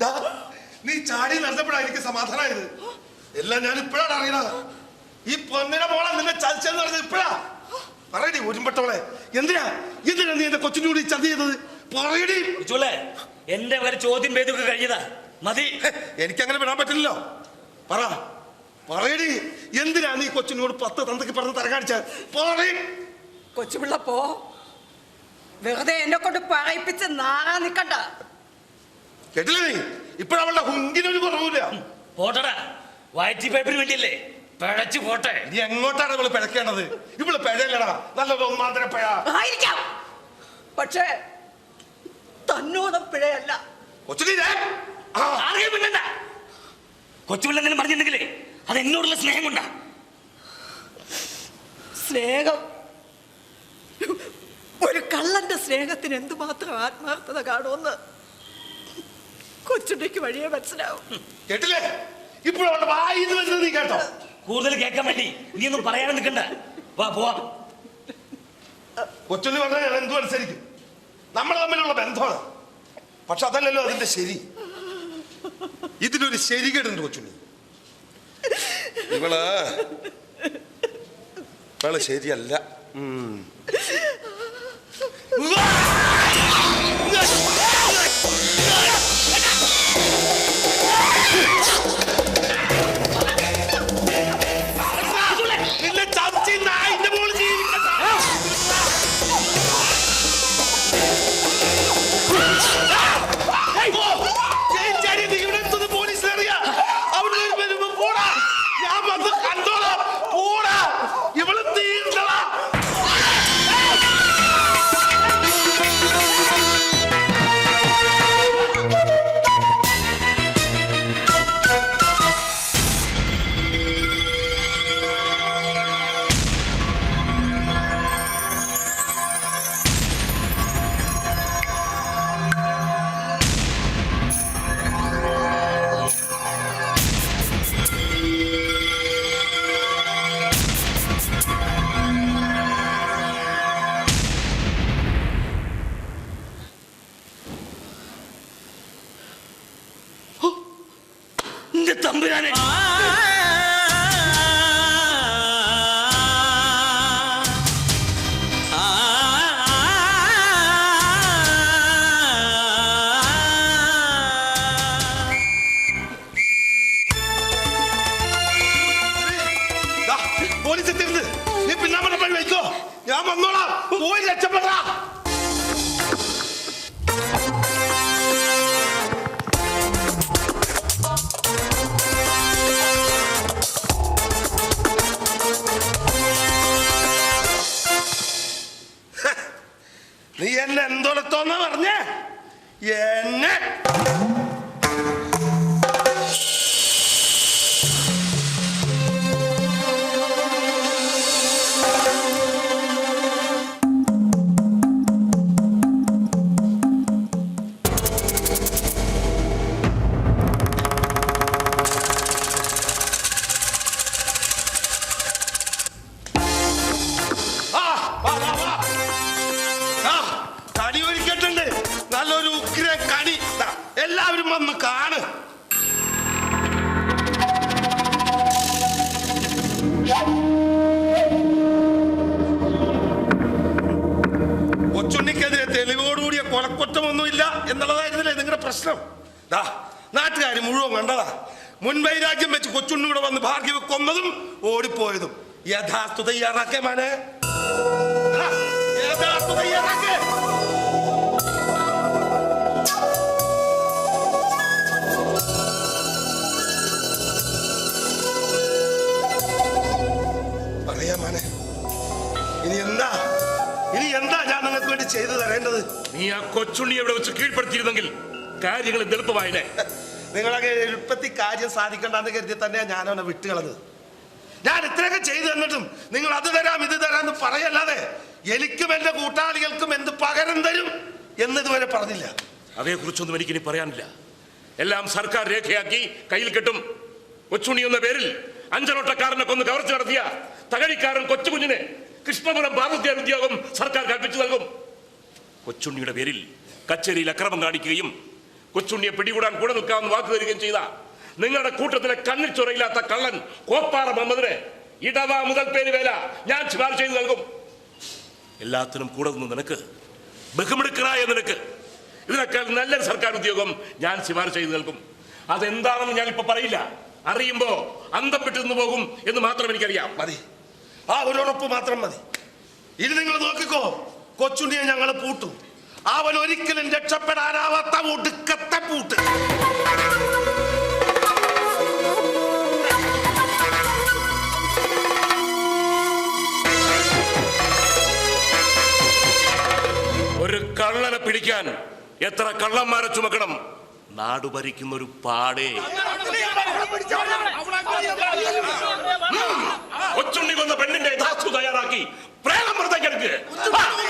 ദാ, നീ ചാടി നടന്നപ്പോഴാ എനിക്ക് സമാധാനമായത് എല്ലാം ഞാൻ ഇപ്പോഴാണ് അറിയണത് ഈ പൊന്നിനെ മോളെ നിന്നെ ചതിച്ചെന്ന് പറഞ്ഞത് ഇപ്പോഴാ. പറയടി ഒരുമ്പട്ടോളെ എന്തിനാ? എന്തിനാ നീ എന്റെ കൊച്ചിന്റെ കൂടി ചതി ചെയ്തത്? പറയടി. ചുള്ളേ എന്റെ ഒരു ചോദ്യം പേതൊക്കെ കഴിഞ്ഞതാ. മതി. എനിക്കങ്ങനെ വിടാൻ പറ്റില്ലല്ലോ. പറ. പറയടി. എന്തിനാ നീ കൊച്ചിനോട് പത്ത് തന്തയ്ക്ക് പറഞ്ഞ് തരകാണിച്ച പറയും കൊച്ചുപിള്ള പോ. വെറുതെ എന്നെ കൊണ്ട് പറയിപ്പിച്ച് നാറാ നിക്കണ്ട. കേട്ടില്ലേ നീ? ഇപ്പഴവളുടെ ഹുങ്കിനൊരു കുറവില്ല പോട്ടടാ. വയറ്റി പേപ്പറിന് വേണ്ടിയല്ലേ? പിഴച്ചു പോട്ടെ. നീ എങ്ങോട്ടാണ് ഇവൾ പിഴക്കേണ്ടത്? ഇവൾ പിഴയല്ലടാ. നല്ലൊരു ഒന്നാന്തര പിഴ. ആയിരിക്കാം. പക്ഷേ തന്നോടം പിഴയല്ല. കൊച്ചുണ്ണി ദേ. ആ, ആർക്കും പിന്നണ്ട കൊച്ചുപിള്ള എന്തെങ്കിലും പറഞ്ഞിട്ടുണ്ടെങ്കിലേ അത് എന്നോടുള്ള സ്നേഹം കൊണ്ടാ. സ്നേഹം? ഒരു കള്ളന്റെ സ്നേഹത്തിന് എന്തുമാത്രം ആത്മാർത്ഥത കാണുമെന്ന്? കൊച്ചുണ്ണിക്ക് വഴിയെ മനസ്സിലാവും. കേട്ടില്ലേ? ഇപ്പോഴും വായിന്ന് വരുന്നത് നീ കേട്ടോ. കൂടുതൽ കേൾക്കാൻ വേണ്ടി. നീ ഒന്നും പറയാൻ നിൽക്കണ്ട. വാ പോവാ. കൊച്ചുണ്ണി പറഞ്ഞാൽ ഞാൻ എന്തു അനുസരിക്കും. നമ്മൾ തമ്മിലുള്ള ബന്ധമാണ്. പക്ഷെ അതല്ലല്ലോ അതിന്റെ ശരി. ഇതിനൊരു ശരികേടുണ്ട് കൊച്ചുണ്ണി. ഇവൾ ഇവൾ ശരിയല്ല. ഉം. എന്റെ തമ്പുരാനെ പോലീസ് എത്തിയിരുന്നു നീ പിന്നാമ്പറ പണി വയ്ക്കോ ഞാൻ വന്നോളാം പോയി രക്ഷപ്പെടാ എന്നെ എന്നുള്ളതായിരുന്നില്ലേ നിങ്ങളുടെ പ്രശ്നം? ദാ നാട്ടുകാർ മുഴുവൻ കണ്ടതാ. മുൻവൈരാഗ്യം വെച്ച് കൊച്ചുണ്ണി ഇവിടെ വന്ന് ഭാഗ്യം കൊന്നതും ഓടിപ്പോയതും. യഥാർത്ഥ തയ്യാറാക്കേ മാനെ. പറയാ ഇനി എന്താ? ഇനി എന്താ ഞാൻ നിങ്ങൾക്ക് വേണ്ടി ചെയ്തു തരേണ്ടത്? നീ ആ കൊച്ചുണ്ണി എവിടെ വെച്ച് കീഴ്പ്പെടുത്തിയിരുന്നെങ്കിൽ കാര്യങ്ങൾ എളുപ്പമായില്ലേ? നിങ്ങളൊക്കെ എളുപ്പത്തിൽ കാര്യം സാധിക്കണ്ടെന്ന് കരുതി തന്നെയാണ് ഞാൻ അവനെ വിട്ടുകളത് ഞാൻ ഇത്രയൊക്കെ ചെയ്തു തന്നിട്ടും നിങ്ങൾ അത് തരാം ഇത് തരാം എന്ന് പറയല്ലാതെ എനിക്കും എന്റെ കൂട്ടാളികൾക്കും എന്ത് പകരം തരും എന്നിതുവരെ പറഞ്ഞില്ല. അതേക്കുറിച്ചൊന്നും എനിക്കിനി പറയാനില്ല. എല്ലാം സർക്കാർ രേഖയാക്കി കയ്യിൽ കെട്ടും. കൊച്ചുണ്ണി എന്ന പേരിൽ അഞ്ചലോട്ടക്കാരനെ കൊന്ന് കവർച്ച നടത്തിയ തകഴിക്കാരൻ കൊച്ചുകുഞ്ഞിന് കൃഷ്ണപുരം പാർവത്യ ഉദ്യോഗം സർക്കാർ കൽപ്പിച്ചു നൽകും. കൊച്ചുണ്ണിയുടെ പേരിൽ കച്ചേരിയിൽ അക്രമം കാണിക്കുകയും കൊച്ചുണ്ണിയെ പിടികൂടാൻ കൂടെ നിൽക്കാമെന്ന് വാക്ക് തരികയും ചെയ്ത നിങ്ങളുടെ കൂട്ടത്തിലെ കണ്ണിൽ ചൊറയില്ലാത്ത കള്ളൻ കോപ്പാറ മുഹമ്മദിന് ഇടവ മുതൽ പേര് വേല ഞാൻ ശുപാർശ ചെയ്ത് നൽകും. എല്ലാത്തിനും കൂടെ നിന്ന് നിനക്ക് ബഹുമിടുക്കറായ നിനക്ക്. ഇതിനേക്കാൾ നല്ലൊരു സർക്കാർ ഉദ്യോഗം ഞാൻ ശുപാർശ ചെയ്ത് നൽകും. അതെന്താണെന്ന് ഞാൻ ഇപ്പൊ പറയില്ല. അറിയുമ്പോ അന്തം നിന്ന് പോകും എന്ന് മാത്രം എനിക്കറിയാം. മതി. ആ ഒരു ഉറപ്പ് മാത്രം മതി. ഇനി നിങ്ങൾ നോക്കിക്കോ കൊച്ചുണ്ടിയെ ഞങ്ങൾ പൂട്ടും. അവൻ ഒരിക്കലും രക്ഷപ്പെടാനാവാത്ത ഒടുക്കത്തെ പൂട്ട്. ഒരു കള്ളനെ പിടിക്കാൻ എത്ര കള്ളന്മാരെ ചുമക്കണം? നാടു ഭരിക്കുന്ന ഒരു പാടേ. കൊച്ചുണ്ണി വന്ന പെണ്ണിന്റെ യഥാർത്ഥ തയ്യാറാക്കി. ഞാൻ